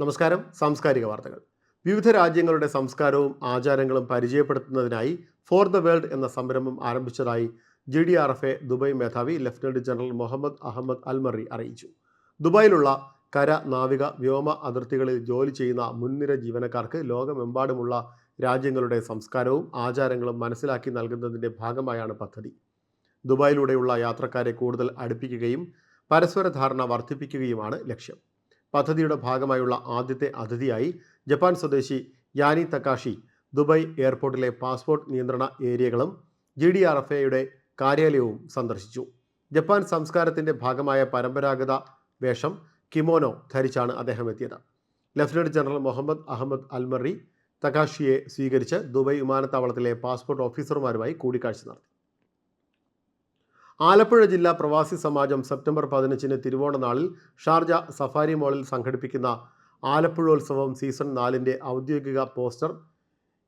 നമസ്കാരം. സാംസ്കാരിക വാർത്തകൾ. വിവിധ രാജ്യങ്ങളുടെ സംസ്കാരവും ആചാരങ്ങളും പരിചയപ്പെടുത്തുന്നതിനായി ഫോർ ദ വേൾഡ് എന്ന സംരംഭം ആരംഭിച്ചതായി G D R F A Dubai മേധാവി lieutenant general Mohammed Ahmed Almarri അറിയിച്ചു. ദുബായിലുള്ള കര നാവിക വ്യോമ അതിർത്തികളിൽ ജോലി ചെയ്യുന്ന മുൻനിര ജീവനക്കാർക്ക് ലോകമെമ്പാടുമുള്ള രാജ്യങ്ങളുടെ സംസ്കാരവും ആചാരങ്ങളും മനസ്സിലാക്കി നൽകുന്നതിന്റെ ഭാഗമായാണ് പദ്ധതി. ദുബായിലൂടെയുള്ള യാത്രക്കാരെ കൂടുതൽ അടുപ്പിക്കുകയും പരസ്പര ധാരണ വർദ്ധിപ്പിക്കുകയുമാണ് ലക്ഷ്യം. പദ്ധതിയുടെ ഭാഗമായുള്ള ആദ്യത്തെ അതിഥിയായി ജപ്പാൻ സ്വദേശി യാനി തക്കാഷി ദുബായ് എയർപോർട്ടിലെ പാസ്പോർട്ട് നിയന്ത്രണ ഏരിയകളും ജി ഡി ആർ എഫ് എയുടെ കാര്യാലയവും സന്ദർശിച്ചു. ജപ്പാൻ സംസ്കാരത്തിന്റെ ഭാഗമായ പരമ്പരാഗത വേഷം കിമോനോ ധരിച്ചാണ് അദ്ദേഹം എത്തിയത്. Lieutenant general Mohammed Ahmed Almarri തകാഷിയെ സ്വീകരിച്ച് ദുബായ് വിമാനത്താവളത്തിലെ പാസ്പോർട്ട് ഓഫീസർമാരുമായി കൂടിക്കാഴ്ച നടത്തി. ആലപ്പുഴ ജില്ലാ പ്രവാസി സമാജം സെപ്റ്റംബർ പതിനഞ്ചിന് തിരുവോണ നാളിൽ ഷാർജ സഫാരി മോളിൽ സംഘടിപ്പിക്കുന്ന ആലപ്പുഴോത്സവം സീസൺ നാലിന്റെ ഔദ്യോഗിക poster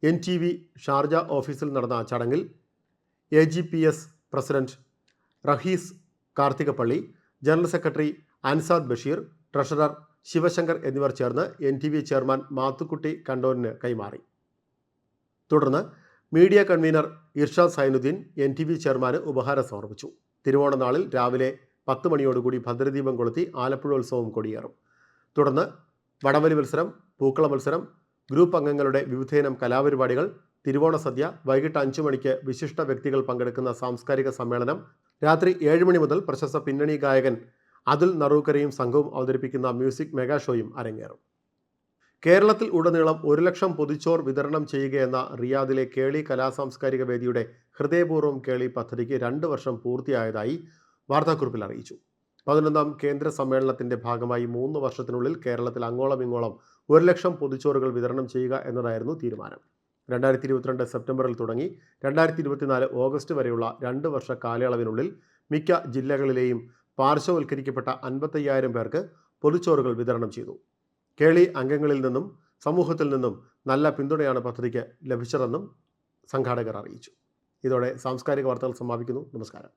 N T V Sharjah ഓഫീസിൽ നടന്ന ചടങ്ങിൽ A G P S president Rahees Karthikappally general secretary Ansad Basheer treasurer Sivasankar എന്നിവർ ചേർന്ന് N T V chairman Mathukutty കണ്ടോനിന് കൈമാറി. തുടർന്ന് media convener Irshad Sainudheen N T V ചെയർമാന് ഉപഹാരം സമർപ്പിച്ചു. തിരുവോണ നാളിൽ രാവിലെ പത്ത് മണിയോടുകൂടി ഭദ്രദീപം കൊളുത്തി ആലപ്പുഴ ഉത്സവം കൊടിയേറും. തുടർന്ന് വടവലി മത്സരം പൂക്കള മത്സരം ഗ്രൂപ്പ് അംഗങ്ങളുടെ വിവിധയിനം കലാപരിപാടികൾ തിരുവോണ സദ്യ വൈകിട്ട് അഞ്ചു മണിക്ക് വിശിഷ്ട വ്യക്തികൾ പങ്കെടുക്കുന്ന സാംസ്കാരിക സമ്മേളനം രാത്രി ഏഴ് മണി മുതൽ പ്രശസ്ത പിന്നണി ഗായകൻ അതുൽ നറൂക്കരയും സംഘവും അവതരിപ്പിക്കുന്ന മ്യൂസിക് മെഗാ ഷോയും അരങ്ങേറും. കേരളത്തിൽ ഉടനീളം ഒരു ലക്ഷം പൊതിച്ചോർ വിതരണം ചെയ്യുകയെന്ന റിയാദിലെ കേളി കലാസാംസ്കാരിക വേദിയുടെ ഹൃദയപൂർവം കേളി പദ്ധതിക്ക് രണ്ട് വർഷം പൂർത്തിയായതായി വാർത്താക്കുറിപ്പിൽ അറിയിച്ചു. പതിനൊന്നാം കേന്ദ്ര സമ്മേളനത്തിന്റെ ഭാഗമായി മൂന്ന് വർഷത്തിനുള്ളിൽ കേരളത്തിൽ അങ്ങോളം ഇങ്ങോളം ഒരു ലക്ഷം പൊതിച്ചോറുകൾ വിതരണം ചെയ്യുക എന്നതായിരുന്നു തീരുമാനം. രണ്ടായിരത്തി ഇരുപത്തിരണ്ട് സെപ്റ്റംബറിൽ തുടങ്ങി രണ്ടായിരത്തി ഇരുപത്തിനാല് ഓഗസ്റ്റ് വരെയുള്ള രണ്ട് വർഷ കാലയളവിനുള്ളിൽ മിക്ക ജില്ലകളിലെയും പാർശ്വവൽക്കരിക്കപ്പെട്ട അൻപത്തയ്യായിരം പേർക്ക് പൊതിച്ചോറുകൾ വിതരണം ചെയ്തു. കേളി അംഗങ്ങളിൽ നിന്നും സമൂഹത്തിൽ നിന്നും നല്ല പിന്തുണയാണ് പദ്ധതിക്ക് ലഭിച്ചതെന്നും സംഘാടകർ അറിയിച്ചു. ഇതോടെ സാംസ്കാരിക വാർത്തകൾ സമാപിക്കുന്നു. നമസ്കാരം.